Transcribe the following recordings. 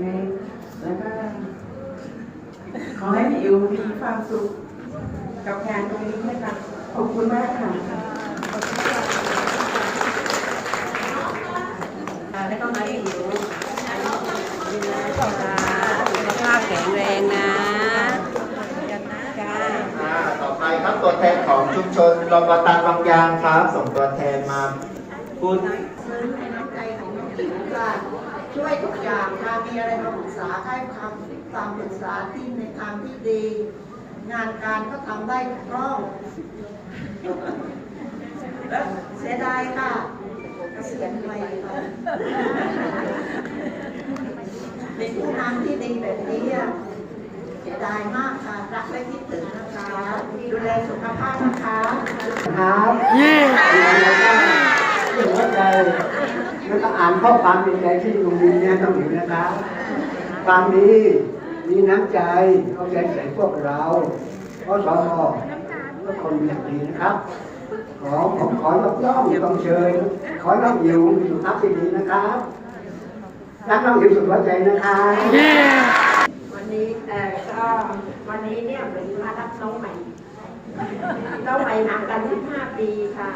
แรงแล้วก็ขอให้พี่อิ๋วมีความสุขกับงานตรงนี้นะคะขอบคุณมากค่ะแล้วก็ให้อยู่ดูแลสุขภาพแข็งแรงนะจ้าอ่าต่อไปครับตัวแทนของชุมชนรอบตันบางยางครับ ส่งตัวแทนมาพูดซึ้งในน้ำใจของน้องติ๋วค่ะ ช่วยทุกอย่างค่ะมีอะไรมาปรึกษาให้คำความปรึกษาที่ในทางที่ดี งานการก็ทำได้ถูกต้องแล้วเสียดายค่ะเกษียณไปค่ะเป็นผู้นำที่ดีแบบนี้อะเสียดายมากค่ะ รักและคิดถึงนะคะ ดูแลสุขภาพนะคะ ครับเย้หัวใจ แล้วก็อ่านข้อความในใจที่ลุงดินเนี่ยต้องอยู่นะครับความดีมีน้ำใจเอาใจใส่พวกเราเพราะสอทุกคนมีดีนะครับ ขอผมขอยกย่องต้องเชิญ ขอน้องอิ๋วมีสุขภาพที่ดีนะครับรักน้องอิ๋วสุดหัวใจนะครับวันนี้เอ่อก็วันนี้เนี่ยเหมือนมารับน้องใหม่น้องใหม่ห่างกัน15ปีค่ะ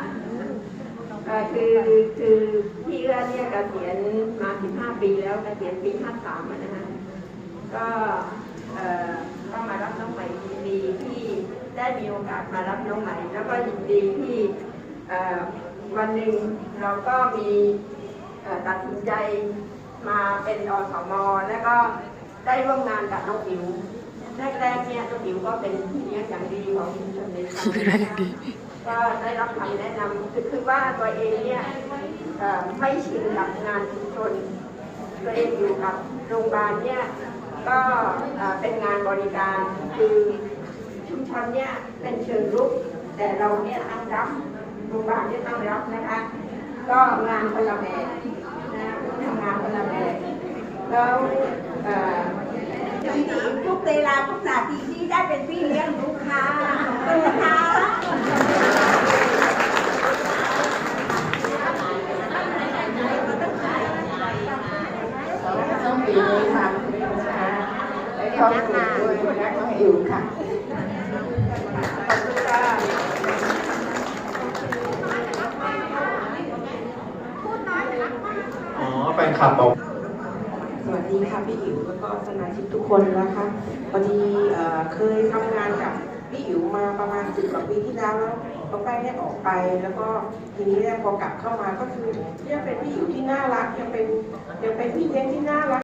คือคือ เอื้อเนี่ยเกษียณมา15ปีแล้วเกษียณปี53นะฮะก็เอ่อก็มารับน้องใหม่ยินดีที่ได้มีโอกาสมารับน้องใหม่ แล้วก็ยินดีที่เอ่อวันหนึ่งเราก็มีตัดสินใจมาเป็นอสมแล้วก็ได้ร่วมงานกับน้องอิ๋วแรกๆเนี่ยน้องอิ๋วก็เป็นพี่เลี้ยงอย่างดีของชุมชนในครั้งนั้ ก็ได้รับคำแนะนำคือคือว่าตัวเองเนี่ยไม่ชินกับงานชุมชนตัวเองอยู่กับโรงพยาบาลเนี่ยก็เป็นงานบริการคือชุมชนเนี่ยเป็นเชิงรุก แต่เราเนี่ยตั้งรับโรงพยาบาลเนี่ยตั้งรับนะคะ ก็งานคนละแบบนะทำงานคนละแบบแล้วเอ่อทุกเวลาทุกนาทีที่ได้เป็นพี่เลี้ยงลูกค้าขอบคุณนะคะ ต้องปีนี้ค่ะนะคะ และครอบครัวด้วยรักน้องอิ๋วค่ะอ๋อแฟนคลับบอกสวัสดีค่ะพี่อิ๋วแล้วก็สมาชิกทุกคนนะคะพอดีเอ่อเคยทำงานกับพี่อิ๋วมาประมาณสิบกว่าปีที่แล้วแล้วตรงใกล้ได้ออกไป แล้วก็ทีนี้เนี่ยพอกลับเข้ามาก็คือยังเป็นพี่อิ๋วที่น่ารักยังเป็นยังเป็นพี่เลี้ยงที่น่ารัก